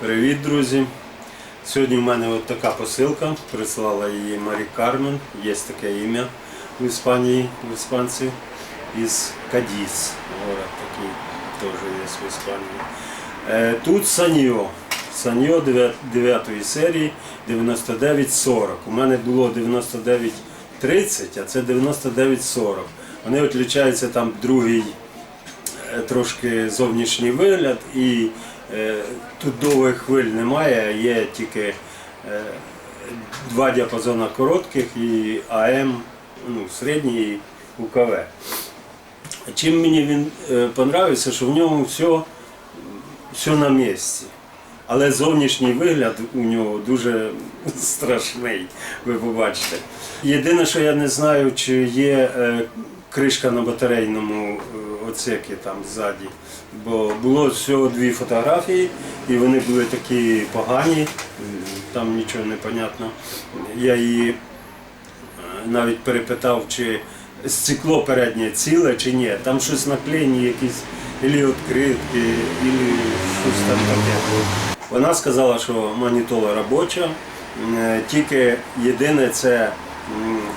Привіт, друзі! Сьогодні в мене от така посилка. Прислала її Марі Кармен. Є таке ім'я в Іспанії, в іспанців. Із Кадіс. Город такий теж є в Іспанії. Е, Тут Саньо. Саньо 9 серії 9940. У мене було 9930, а це 9940. Вони відрізняються там другий е, трошки зовнішній вигляд і тут довгих хвиль немає, є тільки е, два діапазони коротких і АМ ну, середній і УКВ. Чим мені він е, понравився, що в ньому все, все на місці. Але зовнішній вигляд у нього дуже страшний, ви побачите. Єдине, що я не знаю, чи є е, кришка на батарейному оцекі там ззаді. Бо було всього дві фотографії, і вони були такі погані, там нічого не понятно. Я її е, навіть перепитав, чи стекло переднє ціле чи ні. Там щось наклеєні якісь ілі відкритки, ілі щось там таке. Вона сказала, що манітола робоча, е, тільки єдине це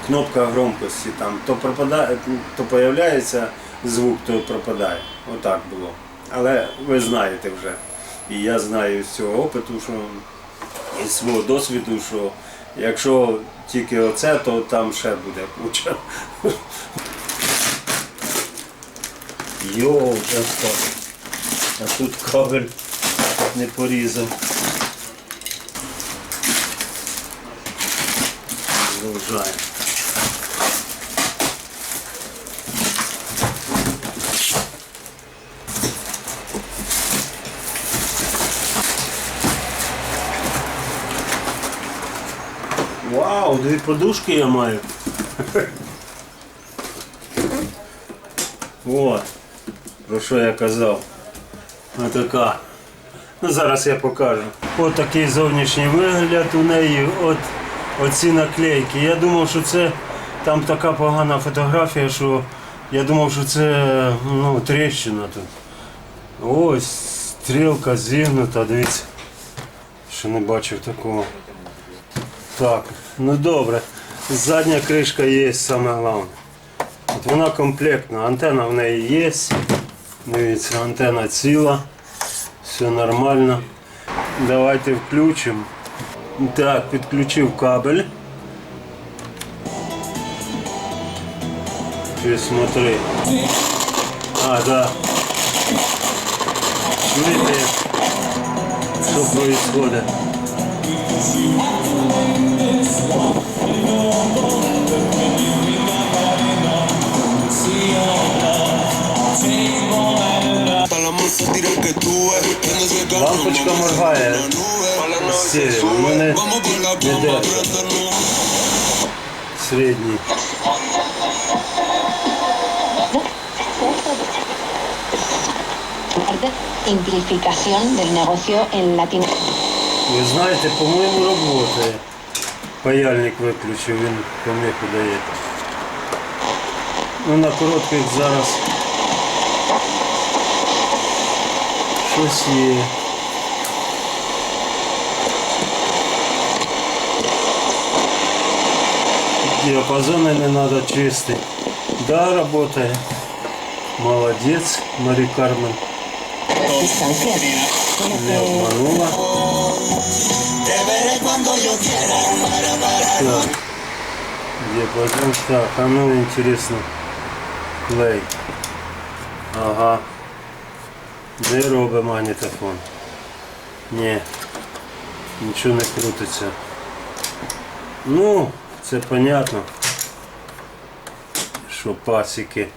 кнопка громкості. Там то пропадає, то появляється звук, то пропадає. Отак було. Але ви знаєте вже. І я знаю з цього опиту, що із свого досвіду, що якщо тільки оце, то там ще буде куча. Йоу, часто. А тут кабель не порізав. Продовжаємо. Дві подушки я маю. От, про що я казав. Отака. Ну, зараз я покажу. От такий зовнішній вигляд у неї. От оці наклейки. Я думав, що це там така погана фотографія, що я думав, що це ну, тріщина тут. Ось стрілка зігнута, дивіться. Ще не бачив такого. Так, ну добре. Задня кришка є саме головне. От вона комплектна, антенна в неї є. Дивіться, антенна ціла, все нормально. Давайте включимо. Так, підключив кабель. Ты смотри. А, да. Видите, что происходит. Лампочка моргає з цією. У мене не держить. Середній. Ви знаєте, по-моєму, роботає. Паяльник виключив, він поміху дає. Ну на коротких зараз щось є. Диапазоны не надо чистить. Да, работает. Молодец, Мари Кармен. Не обманула. Так. Диапазон. Так, а ну интересно. Плей. Ага. Не робить магнітофон. Ні. Нічого не крутиться. Ну, це понятно. Що пасіки.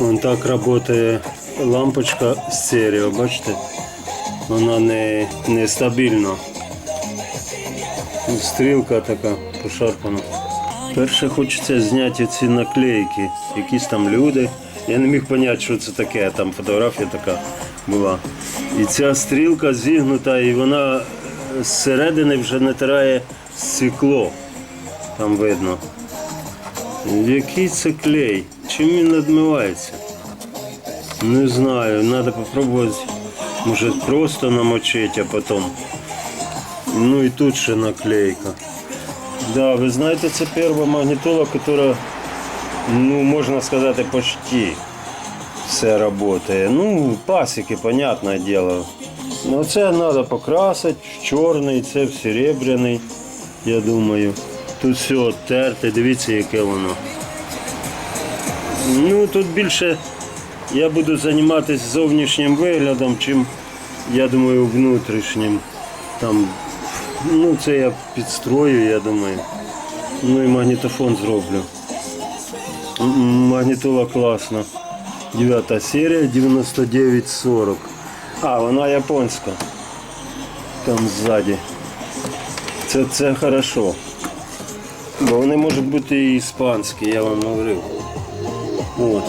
Вон так працює лампочка стерео, бачите? Вона не, не стабільна. Стрілка така пошарпана. Перше хочеться зняти ці наклейки. Якісь там люди. Я не міг зрозуміти, що це таке, там фотографія така була. І ця стрілка зігнута, і вона зсередини вже натирає стекло. Там видно. Який це клей? Чим він відмивається? Не знаю, треба спробувати Може просто намочить, а потім. Ну і тут ще наклейка. Да, ви знаєте, це перша магнітола, яка, ну, можна сказати, почти все працює. Ну, пасіки, понятне діло. Ну, це треба покрасити в чорний, це в серебряний, я думаю. Тут все оттерте, дивіться, яке воно. Ну, тут більше я буду займатися зовнішнім виглядом, чим, я думаю, внутрішнім. Там, ну, це я підстрою, я думаю. Ну і магнітофон зроблю. Магнітола класна. Дев'ята серія 9940. А, вона японська. Там ззаді. Це, це хорошо. Бо вони можуть бути і іспанські, я вам говорив. От.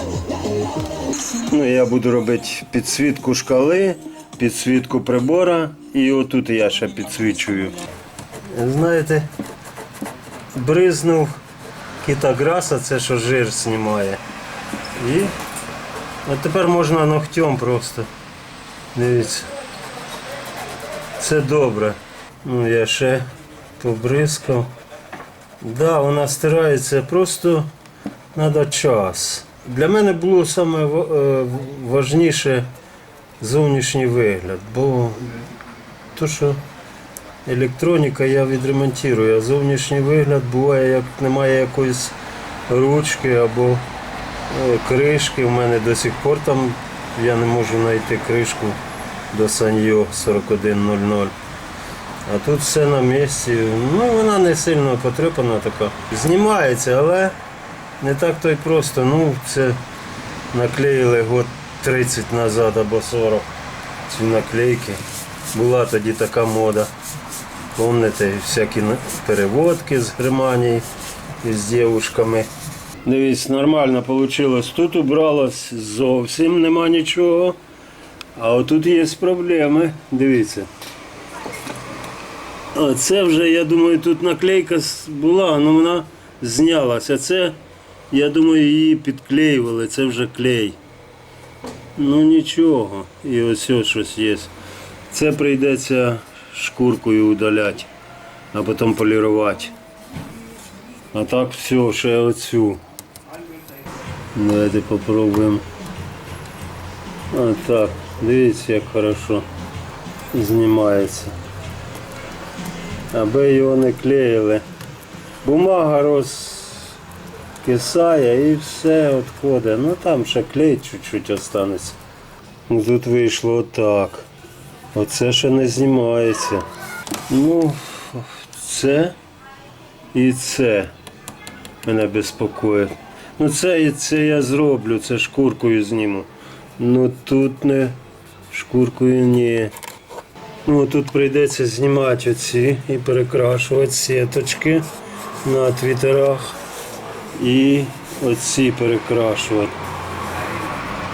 Ну, я буду робити підсвітку шкали, підсвітку прибора і отут я ще підсвічую. Знаєте, бризнув кітаграса, це що жир знімає. І от тепер можна ногтем просто. Дивіться. Це добре. Ну, я ще побризкав. Да, вона стирається, просто треба час. Для мене було ва- е, зовнішній вигляд, бо то, що електроніка я відремонтую, а зовнішній вигляд буває, як немає якоїсь ручки або е, кришки. У мене до сих пор там я не можу знайти кришку до Саньо 4100. А тут все на місці. Ну, вона не сильно потрепана така. Знімається, але не так то й просто. Ну, це наклеїли год 30 назад або 40 ці наклейки. Була тоді така мода. Помните, всякі переводки з Германії з дівчатками. Дивіться, нормально вийшло. Тут убралось зовсім нема нічого. А отут є проблеми. Дивіться. А це вже, я думаю, тут наклейка була, але вона знялася. Це, я думаю, її підклеювали, це вже клей. Ну нічого. І ось щось є. Це прийдеться шкуркою удаляти, а потім полірувати. А так все, ще оцю. Давайте попробуємо. А так, дивіться, як хорошо знімається. Аби його не клеїли. Бумага розкисає і все відходить. Ну там ще клей чуть-чуть останеться. Тут вийшло отак. Оце ще не знімається. Ну, це і це мене безпокоїть. Ну це і це я зроблю, це шкуркою зніму. Ну тут не шкуркою ні. Ну, тут прийдеться знімати оці і перекрашувати сіточки на твіттерах і оці перекрашувати.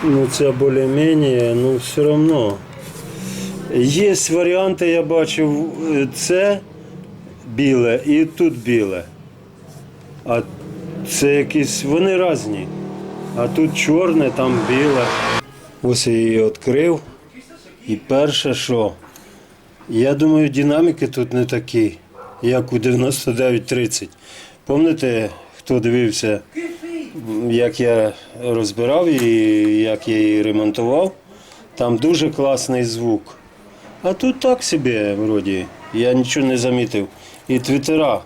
Ну, це більш-менш, ну все одно. Є варіанти, я бачив, е, це біле і тут біле. А це якісь, вони різні. А тут чорне, там біле. Ось я її відкрив. І перше, що я думаю, динаміки тут не такі, як у 9930. Пам'ятаєте, хто дивився, як я розбирав і як я її ремонтував? Там дуже класний звук. А тут так собі, вроді, я нічого не замітив. І твіттера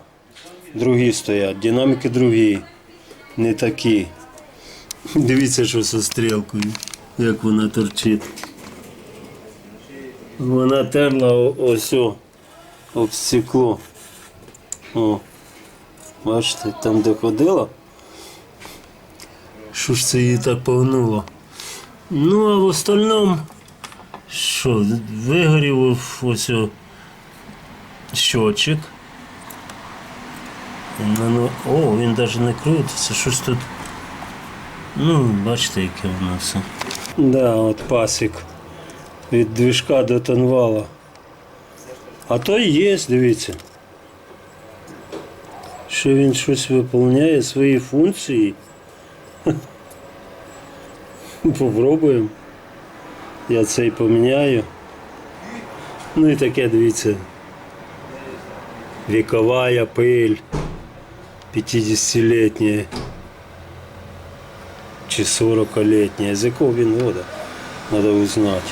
другі стоять, динаміки другі, не такі. Дивіться, що зі стрілкою, як вона торчить. Вона терла ось о, об стекло. О, бачите, там де ходила. Що ж це її так погнуло? Ну, а в остальному, що, вигорів ось щочик. О, він навіть не крутиться, щось тут. Ну, бачите, яке воно все. Да, от пасік від движка до тонвала. А то і є, дивіться. Що він щось виповняє свої функції. Попробуємо. Я цей поміняю. Ну і таке, дивіться. Віковая пиль. 50-летняя. Чи 40-летняя. З якого він года? Треба узнати.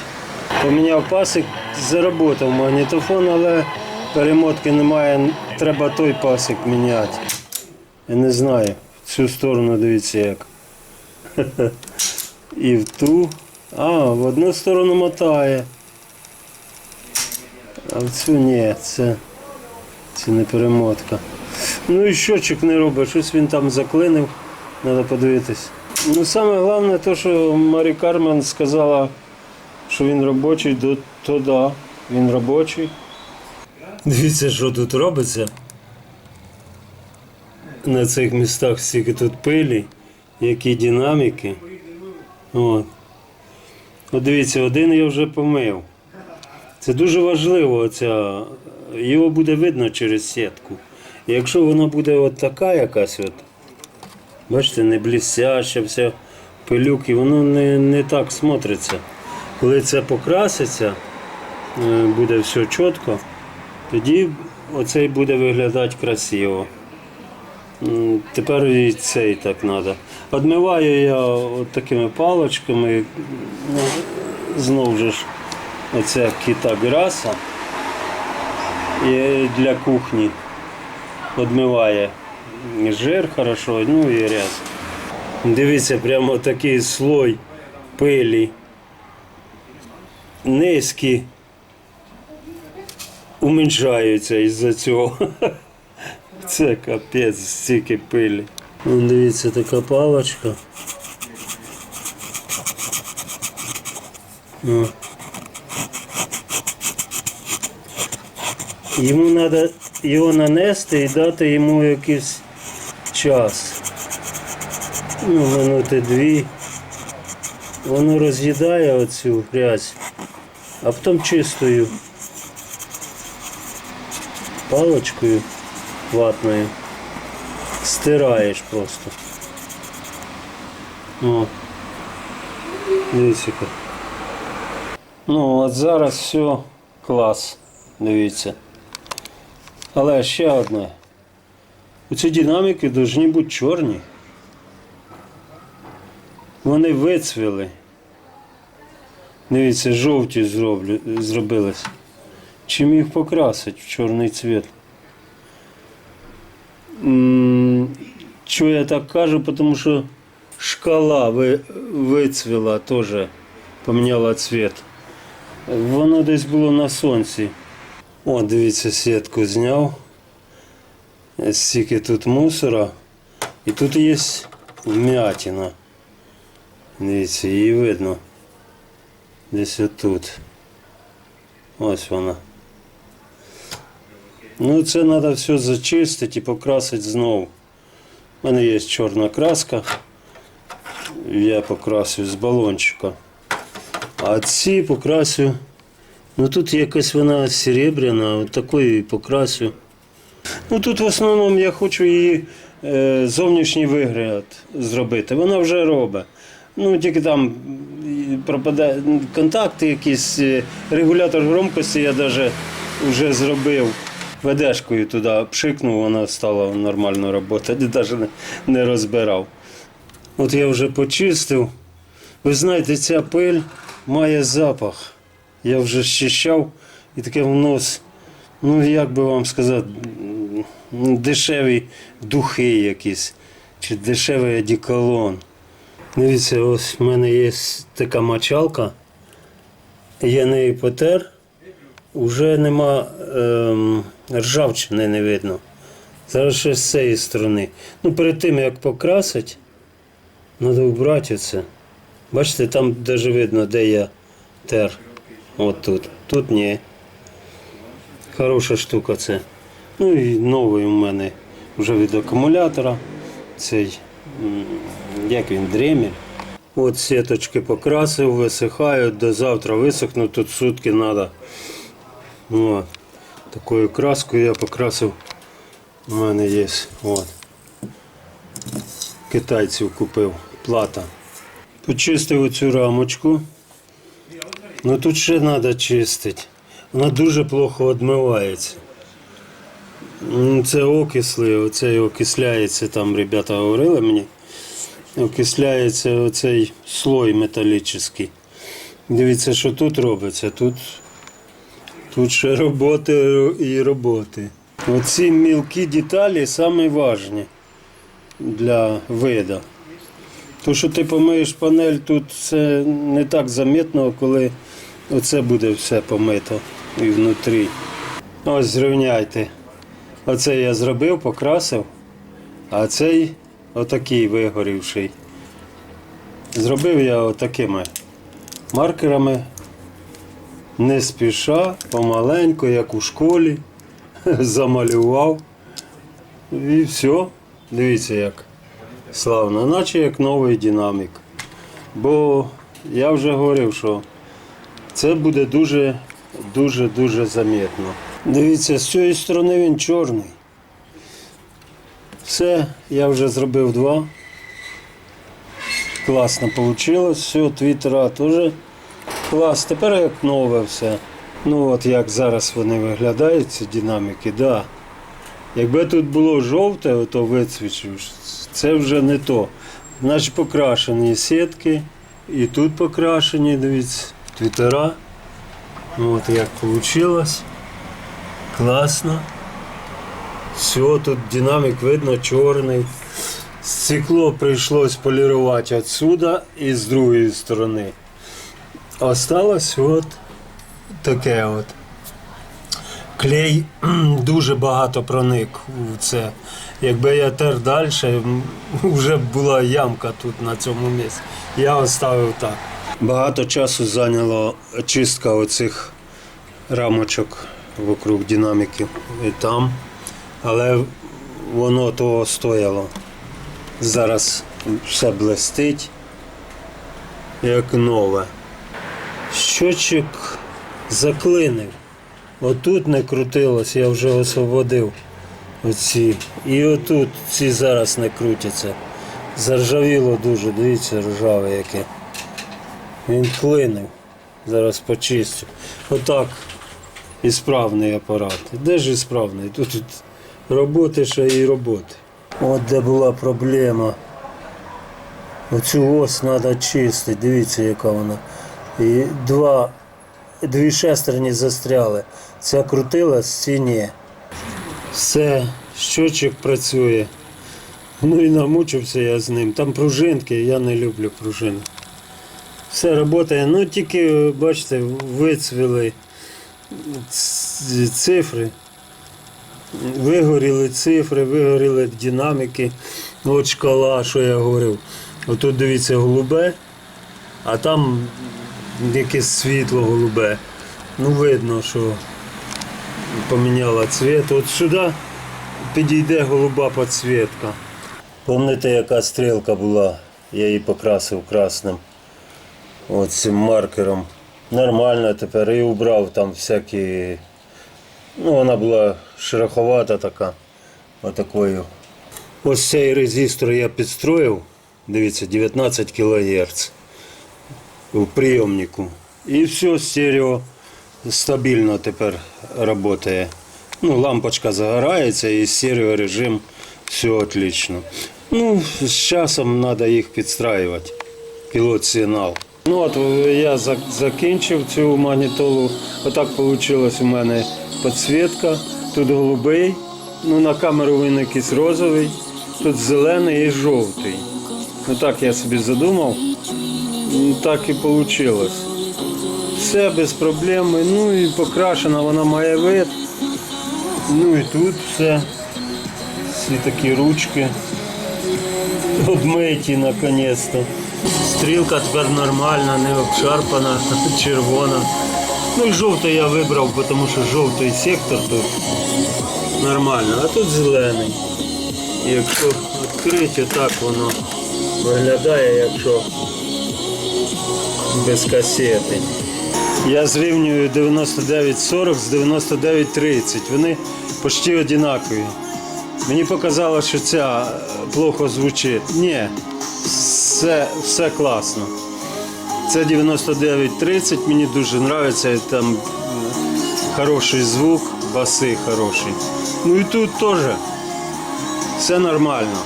Поміняв пасик, заработав магнітофон, але перемотки немає. Треба той пасик міняти. Я не знаю. В цю сторону дивіться як. І в ту. А, в одну сторону мотає. А в цю ні, це, це не перемотка. Ну і щочик не робить, щось він там заклинив, треба подивитись. Ну саме головне те, що Марі Кармен сказала, що він робочий, то, то да, він робочий. Дивіться, що тут робиться. На цих містах стільки тут пилі, які динаміки. От. От дивіться, один я вже помив. Це дуже важливо. Оця, його буде видно через сітку. І якщо вона буде от така якась, от, бачите, не блістяща, вся пилюки, воно не, не так смотриться. Коли це покраситься, е, буде все чітко, тоді оцей буде виглядати красиво. Тепер і цей так треба. Одмиваю я от такими паличками. Ну, знову ж оця кита граса і для кухні одмиває жир хорошо, ну і ряс. Дивіться, прямо такий слой пилі. Низькі уменьшаються із-за цього. Це капець, стільки пилі. Вон, Дивіться, така палочка. О. Йому треба його нанести і дати йому якийсь час. Ну, минути дві. Воно роз'їдає оцю грязь, а потім чистою паличкою ватною стираєш просто. О. Дивіться. Ну, от зараз все клас. Дивіться. Але ще одне. Оці динаміки повинні бути чорні. Вони вицвіли. Дивіться, жовті зроблю, зробились. Чим їх покрасить в чорний цвіт? М, Чого я так кажу? Тому що шкала ви, вицвіла теж, поміняла цвіт. Воно десь було на сонці. О, дивіться, сітку зняв. Стільки тут мусора. І тут є вмятина. Дивіться, її видно. Десь отут. Ось вона. Ну, це треба все зачистити і покрасити знову. У мене є чорна краска. Я покрасив з балончика. А ці покрасю. Ну тут якась вона серебряна, такою покрасю. Ну тут в основному я хочу її е, зовнішній вигляд зробити. Вона вже робить. Ну тільки там і пропадає контакти, якісь е, регулятор громкості я навіть вже зробив. Ведешкою туди пшикнув, вона стала нормально працювати, навіть не, розбирав. От я вже почистив. Ви знаєте, ця пиль має запах. Я вже щищав і таке в нос. Ну, як би вам сказати, дешеві духи якісь, чи дешевий одеколон. Дивіться, ось в мене є така мочалка. Я нею потер, вже нема ем, ржавчини не видно. Зараз ще з цієї сторони. Ну, перед тим як покрасить, треба вбрати це. Бачите, там навіть видно, де я тер. От тут. Тут ні. Хороша штука це. Ну і новий у мене вже від акумулятора. Цей, як він, дремель. От сіточки покрасив, висихають, до завтра висохнуть, тут сутки треба. От. Такою краскою я покрасив. У мене є. От. Китайців купив. Плата. Почистив оцю рамочку. Ну тут ще треба чистити. Вона дуже плохо відмивається. Це окисли, оцей окисляється, там ребята говорили мені. Окисляється оцей слой металічний. Дивіться, що тут робиться. Тут, тут ще роботи і роботи. Оці мілкі деталі самі важні для вида. То, що ти помиєш панель, тут це не так замітно, коли оце буде все помито і внутрі. Ось зрівняйте. Оце я зробив, покрасив, а цей отакий вигорівший. Зробив я отакими маркерами, не спіша, помаленьку, як у школі, замалював. І все. Дивіться як славно, наче як новий динамік. Бо я вже говорив, що це буде дуже, дуже, дуже замітно. Дивіться, з цієї сторони він чорний. Все, я вже зробив два. Класно вийшло. Все, твіттера теж клас. Тепер як нове все. Ну от як зараз вони виглядають, ці динаміки, да. Якби тут було жовте, ото вицвічив, це вже не то. Значить покрашені сітки, і тут покрашені, дивіться, твіттера. Ну, от як вийшло. Класно. Все, тут динамік видно чорний. Стекло прийшлось полірувати відсюди і з другої сторони. Осталось от таке от. Клей дуже багато проник у це. Якби я тер далі, вже була ямка тут на цьому місці. Я оставив так. Багато часу зайняло чистка оцих рамочок вокруг динаміків і там, але воно того стояло. Зараз все блестить, як нове. Щочик заклинив. Отут не крутилось, я вже освободив оці. І отут ці зараз не крутяться. Заржавіло дуже, дивіться, ржаве яке. Він клинив. Зараз почистю. Отак. Ісправний апарат. Де ж ісправний? Тут, тут роботи ще і роботи. От де була проблема. Оцю ось треба чистити. Дивіться, яка вона. І два, дві шестерні застряли. Ця крутилась, ці ні. Все, щочик працює. Ну і намучився я з ним. Там пружинки, я не люблю пружини. Все працює, ну тільки, бачите, вицвіли цифри. Вигоріли цифри, вигоріли динаміки. От шкала, що я говорив. Отут дивіться голубе, а там якесь світло голубе. Ну видно, що поміняла цвіт. От сюди підійде голуба підсвітка. Пам'ятаєте, яка стрілка була? Я її покрасив красним. От цим маркером. Нормально тепер і убрав там всякі. Ну, вона була шероховата така. Отакою. Ось цей резистор я підстроїв. Дивіться, 19 кГц в прийомнику. І все, стерео стабільно тепер працює. Ну, лампочка загорається і стерео режим все отлично. Ну, з часом треба їх підстраювати. Пілот сигнал. Ну от я закінчив цю магнітолу. Отак вийшло у мене підсвітка. Тут голубий, ну на камеру він якийсь розовий, тут зелений і жовтий. Ну так я собі задумав. Ну, Так і вийшло. Все без проблем. Ну і покрашена вона має вид. Ну і тут все. Всі такі ручки. Обмиті наконець-то. Стрілка тепер нормальна, не обшарпана, червона. Ну і жовтий я вибрав, тому що жовтий сектор тут нормально, а тут зелений. Якщо відкрити, так воно виглядає, якщо без касети. Я зрівнюю 9940 з 9930. Вони почти однакові. Мені показалось, що ця е, плохо звучить. Ні, все, все класно. Це 9930, мені дуже подобається. Там Хороший звук, баси хороші. Ну і тут теж все нормально.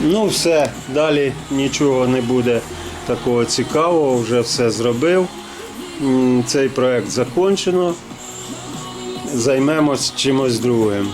Ну все, далі нічого не буде такого цікавого, вже все зробив. Цей проект закончено. Займемось чимось другим.